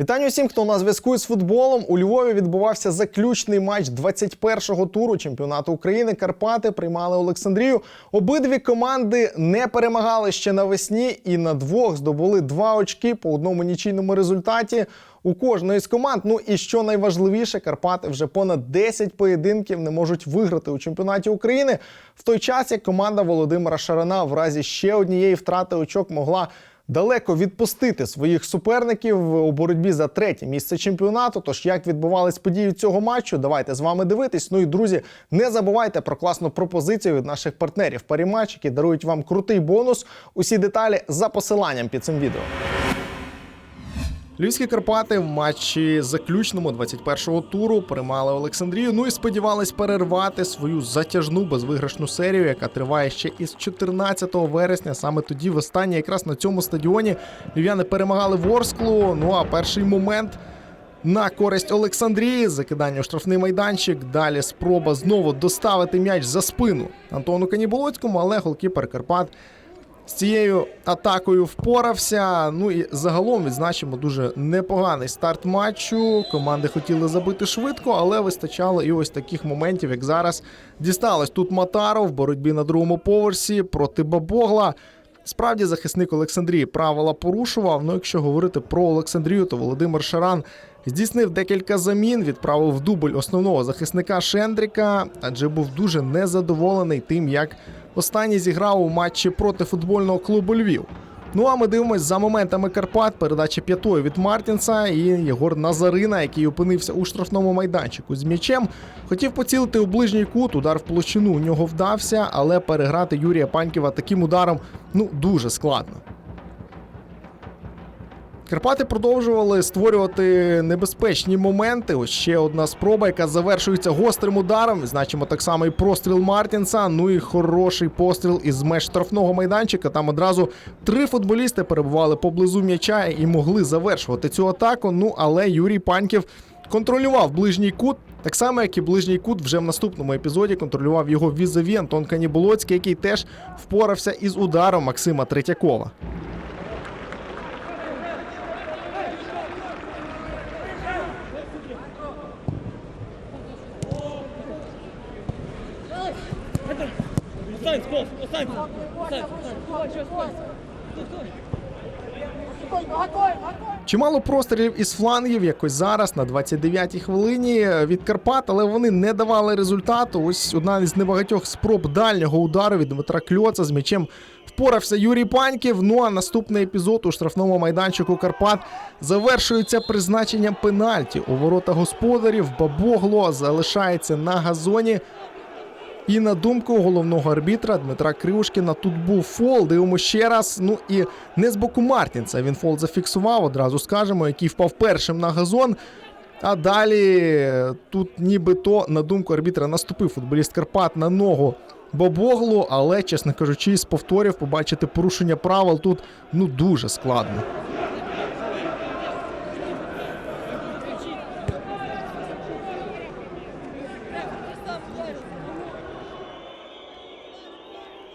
Вітання усім, хто на зв'язку з футболом. У Львові відбувався заключний матч 21-го туру чемпіонату України. Карпати приймали Олександрію. Обидві команди не перемагали ще навесні і на двох здобули два очки по одному нічийному результаті. У кожної з команд. Ну і що найважливіше, Карпати вже понад 10 поєдинків не можуть виграти у чемпіонаті України. В той час як команда Володимира Шарана в разі ще однієї втрати очок могла далеко відпустити своїх суперників у боротьбі за третє місце чемпіонату. Тож як відбувались події цього матчу, давайте з вами дивитись. Ну і друзі, не забувайте про класну пропозицію від наших партнерів Парімач, які дарують вам крутий бонус. Усі деталі за посиланням під цим відео. Львівські Карпати в матчі заключному 21-го туру приймали Олександрію. Ну і сподівались перервати свою затяжну безвиграшну серію, яка триває ще із 14 вересня. Саме тоді, востаннє, якраз на цьому стадіоні львів'яни перемагали Ворсклу. Ну а перший момент. На користь Олександрії закидання у штрафний майданчик. Далі спроба знову доставити м'яч за спину Антону Каніболоцькому, але голкіпер Карпат з цією атакою впорався. Ну і загалом відзначимо дуже непоганий старт матчу. Команди хотіли забити швидко, але вистачало і ось таких моментів, як зараз дісталось тут Матаров в боротьбі на другому поверсі проти Бабогла. Справді захисник Олександрії правила порушував. Ну, якщо говорити про Олександрію, то Володимир Шаран здійснив декілька замін, відправив дубль основного захисника Шендріка, адже був дуже незадоволений тим, як останній зіграв у матчі проти футбольного клубу Львів. Ну а ми дивимось за моментами Карпат. Передача п'ятої від Мартінса і Єгор Назарина, який опинився у штрафному майданчику з м'ячем. Хотів поцілити у ближній кут. Удар в площину у нього вдався, але переграти Юрія Паньківа таким ударом ну дуже складно. Карпати продовжували створювати небезпечні моменти. Ось ще одна спроба, яка завершується гострим ударом. Значимо так само і простріл Мартінса. Ну і хороший постріл із меж штрафного майданчика. Там одразу три футболісти перебували поблизу м'яча і могли завершувати цю атаку. Ну але Юрій Паньків контролював ближній кут. Так само, як і ближній кут вже в наступному епізоді контролював його візаві Антон Каніболоцький, який теж впорався із ударом Максима Третьякова. Останься. Останься, останься. Чимало прострілів із флангів, якось зараз на 29-й хвилині від Карпат, але вони не давали результату. Ось одна із небагатьох спроб дальнього удару від Дмитра Кльоца з м'ячем впорався Юрій Паньків. Ну а наступний епізод у штрафному майданчику Карпат завершується призначенням пенальті у ворота господарів. Бабогло залишається на газоні. І на думку головного арбітра Дмитра Кривушкіна, тут був фол. Дивимо ще раз. Ну і не з боку Мартінса. Він фол зафіксував, одразу скажемо, який впав першим на газон. А далі тут нібито, на думку арбітра, наступив футболіст Карпат на ногу Бобоглу, але, чесно кажучи, з повторів побачити порушення правил тут ну дуже складно.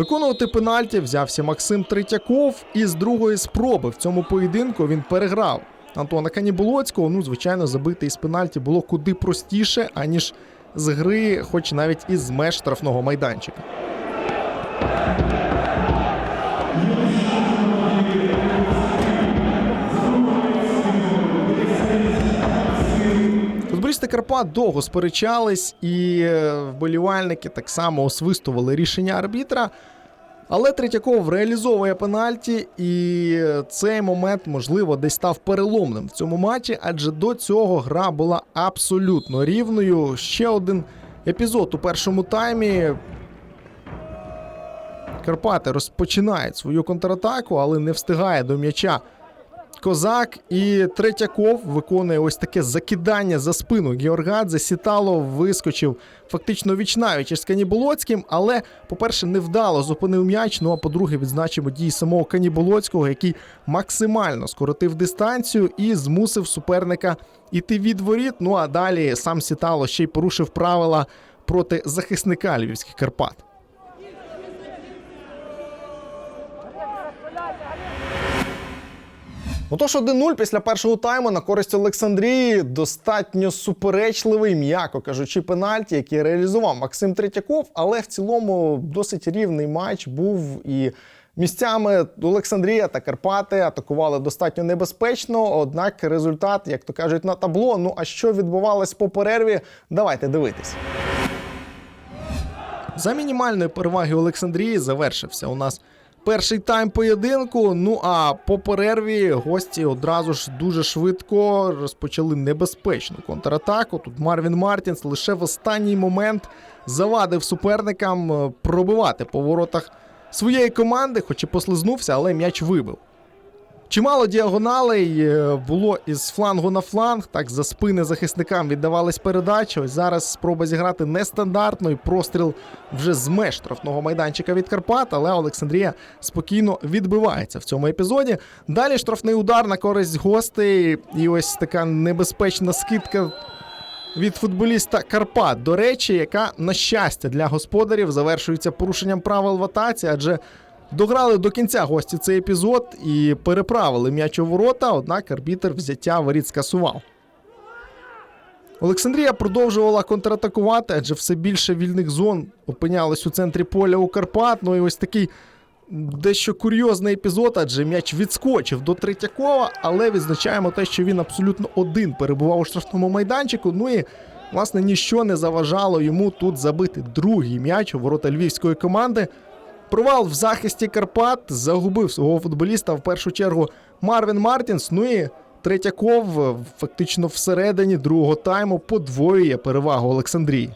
Виконувати пенальті взявся Максим Третьяков, і з другої спроби в цьому поєдинку він переграв Антона Каніболоцького. Ну, звичайно, забити із пенальті було куди простіше, аніж з гри, хоч навіть із меж штрафного майданчика. Футболісти Карпат довго сперечались, і е, вболівальники так само освистували рішення арбітра. Але Третьяков реалізовує пенальті, і цей момент, можливо, десь став переломним в цьому матчі, адже до цього гра була абсолютно рівною. Ще один епізод у першому таймі. Карпати розпочинають свою контратаку, але не встигає до м'яча Козак і Третьяков виконує ось таке закидання за спину Георгадзе. Сітало вискочив фактично вічнавіч із Каніболоцьким, але, по-перше, невдало зупинив м'яч. Ну а по-друге, відзначимо дії самого Каніболоцького, який максимально скоротив дистанцію і змусив суперника іти від воріт. Ну а далі сам Сітало ще й порушив правила проти захисника львівських Карпат. Отож, 1-0 після першого тайму на користь Олександрії достатньо суперечливий, м'яко кажучи, пенальті, який реалізував Максим Третьяков, але в цілому досить рівний матч був і. Місцями Олександрія та Карпати атакували достатньо небезпечно, однак результат, як то кажуть, на табло. Ну а що відбувалось по перерві? Давайте дивитись. За мінімальної переваги Олександрії завершився у нас перший тайм поєдинку. Ну а по перерві гості одразу ж дуже швидко розпочали небезпечну контратаку. Тут Марвін Мартінс лише в останній момент завадив суперникам е, пробивати по воротах своєї команди, хоч і послизнувся, але м'яч вибив. Чимало діагоналей е, було із флангу на фланг. Так за спини захисникам віддавались передачі. Ось зараз спроба зіграти нестандартно і простріл вже з меж штрафного майданчика від Карпат, але Олександрія спокійно відбивається в цьому епізоді. Далі штрафний удар на користь гостей. І ось така небезпечна скидка від футболіста Карпат. До речі, яка на щастя для господарів завершується порушенням правил в атаці, адже Дограли до кінця гості цей епізод і переправили м'яч у ворота, однак арбітр взяття воріт скасував. Олександрія продовжувала контратакувати, адже все більше вільних зон опинялось у центрі поля у Карпат. Ну і ось такий дещо курйозний епізод, адже м'яч відскочив до Третьякова, але відзначаємо те, що він абсолютно один перебував у штрафному майданчику. Ну і власне ніщо не заважало йому тут забити другий м'яч у ворота львівської команди. Провал в захисті Карпат загубив свого футболіста в першу чергу Марвін Мартінс. Ну і Третяков фактично всередині другого тайму подвоює перевагу Олександрії.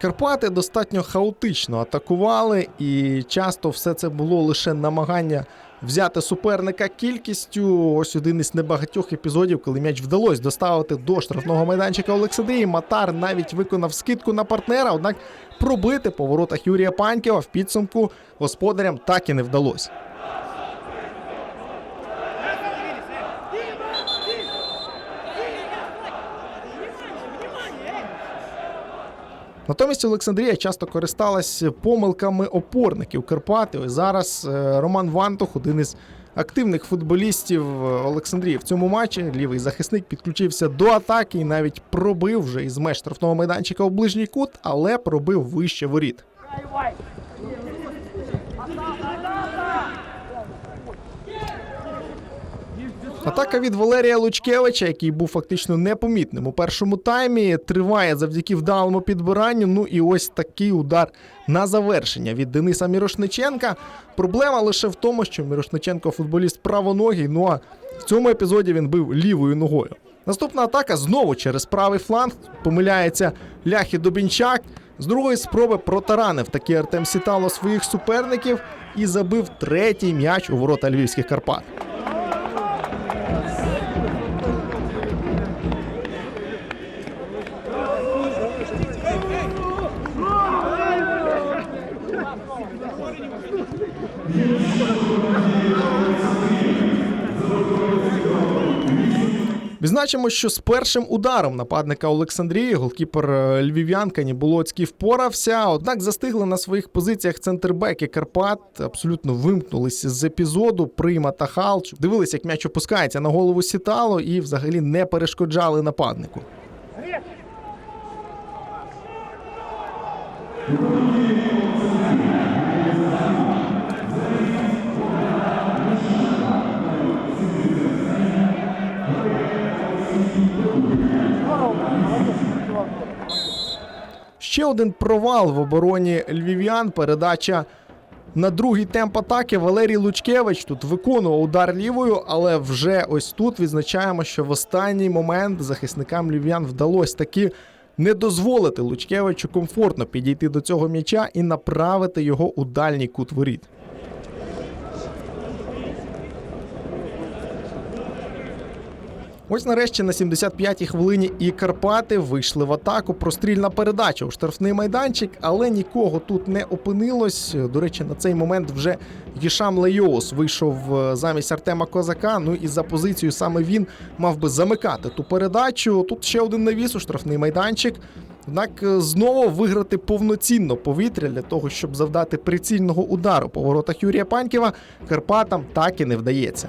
Карпати достатньо хаотично атакували, і часто все це було лише намагання взяти суперника кількістю. Ось один із небагатьох епізодів, коли м'яч вдалося доставити до штрафного майданчика Олександрії. Матар навіть виконав скидку на партнера, однак пробити по воротах Юрія Панькєва в підсумку господарям так і не вдалося. Натомість Олександрія часто користалась помилками опорників Карпати. Ось зараз е, Роман Вантух, один із активних футболістів е, Олександрії в цьому матчі. Лівий захисник підключився до атаки і навіть пробив вже із меж штрафного майданчика у ближній кут, але пробив вище воріт. Атака від Валерія Лучкевича, який був фактично непомітним у першому таймі, триває завдяки вдалому підбиранню. Ну і ось такий удар на завершення від Дениса Мірошниченка. Проблема лише в тому, що Мірошниченко футболіст правоногий. Ну а в цьому епізоді він бив лівою ногою. Наступна атака знову через правий фланг. Помиляється Ляхі Добінчак. З другої спроби протаранив таки Артем Сітало своїх суперників і забив третій м'яч у ворота львівських Карпат. Відзначимо, що з першим ударом нападника Олександрії голкіпер е, львів'ян Каніболоцький впорався. Однак застигли на своїх позиціях центрбеки Карпат. Абсолютно вимкнулися з епізоду. Прима та Халч. Дивилися, як м'яч опускається на голову Сітало і взагалі не перешкоджали нападнику. Ще один провал в обороні львів'ян. Передача на другий темп атаки. Валерій Лучкевич тут виконував удар лівою, але вже ось тут відзначаємо, що в останній момент захисникам львів'ян вдалося таки не дозволити Лучкевичу комфортно підійти до цього м'яча і направити його у дальній кут воріт. Ось нарешті на 75-й хвилині і Карпати вийшли в атаку. Прострільна передача у штрафний майданчик, але нікого тут не опинилось. До речі, на цей момент вже Гішам Лейоус вийшов е, замість Артема Козака. Ну і за позицією саме він мав би замикати ту передачу. Тут ще один навіс у штрафний майданчик. Однак е, знову виграти повноцінно повітря для того, щоб завдати прицільного удару по воротах Юрія Панькєва, Карпатам так і не вдається.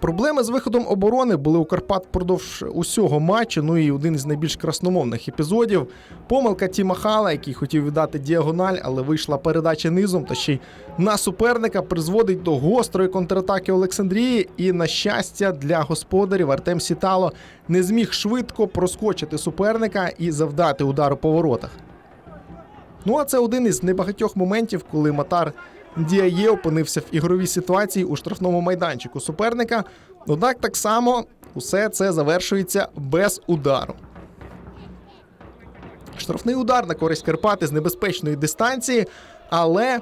Проблеми з виходом оборони були у Карпат впродовж усього матчу. Ну і один із найбільш красномовних епізодів. Помилка Тіма Хала, який хотів віддати діагональ, але вийшла передача низом та ще й на суперника призводить до гострої контратаки Олександрії. І на щастя для господарів Артем Сітало не зміг швидко проскочити суперника і завдати удару по воротах. Ну а це один із небагатьох моментів, коли Матар Діає опинився в ігровій ситуації у штрафному майданчику суперника. Однак так само усе це завершується без удару. Штрафний удар на користь Карпати з небезпечної дистанції, але.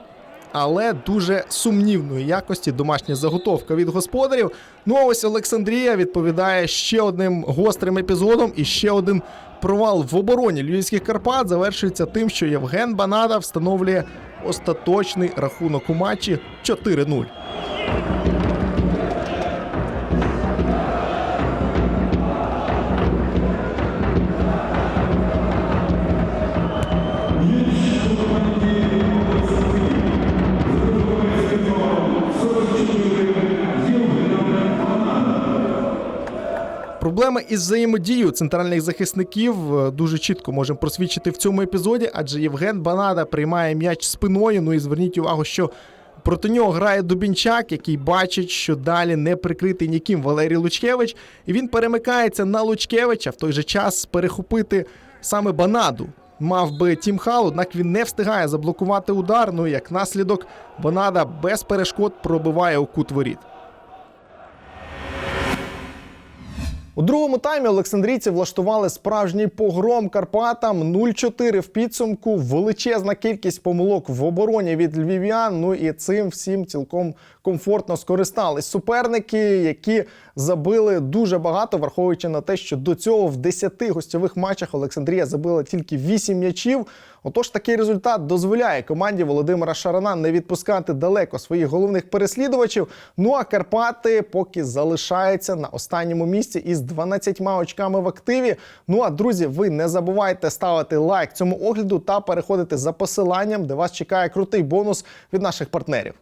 Але дуже сумнівної якості домашня заготовка від господарів. Ну а ось Олександрія відповідає ще одним гострим епізодом і ще один провал в обороні Львівських Карпат завершується тим, що Євген Банада встановлює остаточний рахунок у матчі 4-0. Проблеми із взаємодією центральних захисників е, дуже чітко можемо просвідчити в цьому епізоді, адже Євген Банада приймає м'яч спиною. Ну і зверніть увагу, що проти нього грає Дубінчак, який бачить, що далі не прикритий ніким Валерій Лучкевич, і він перемикається на Лучкевича в той же час перехопити саме Банаду. Мав би Тім Хал, однак він не встигає заблокувати удар. Ну і як наслідок, Банада без перешкод пробиває у кут воріт. У другому таймі Олександрійці влаштували справжній погром Карпатам 0-4 в підсумку. Величезна кількість помилок в обороні від львів'ян. Ну і цим всім цілком комфортно скористались суперники, які забили дуже багато, враховуючи на те, що до цього в 10 гостьових матчах Олександрія забила тільки 8 м'ячів. Отож, такий результат дозволяє команді Володимира Шарана не відпускати далеко своїх головних переслідувачів. Ну а Карпати поки залишаються на останньому місці із 12 очками в активі. Ну а друзі, ви не забувайте ставити лайк цьому огляду та переходити за посиланням, де вас чекає крутий бонус від наших партнерів.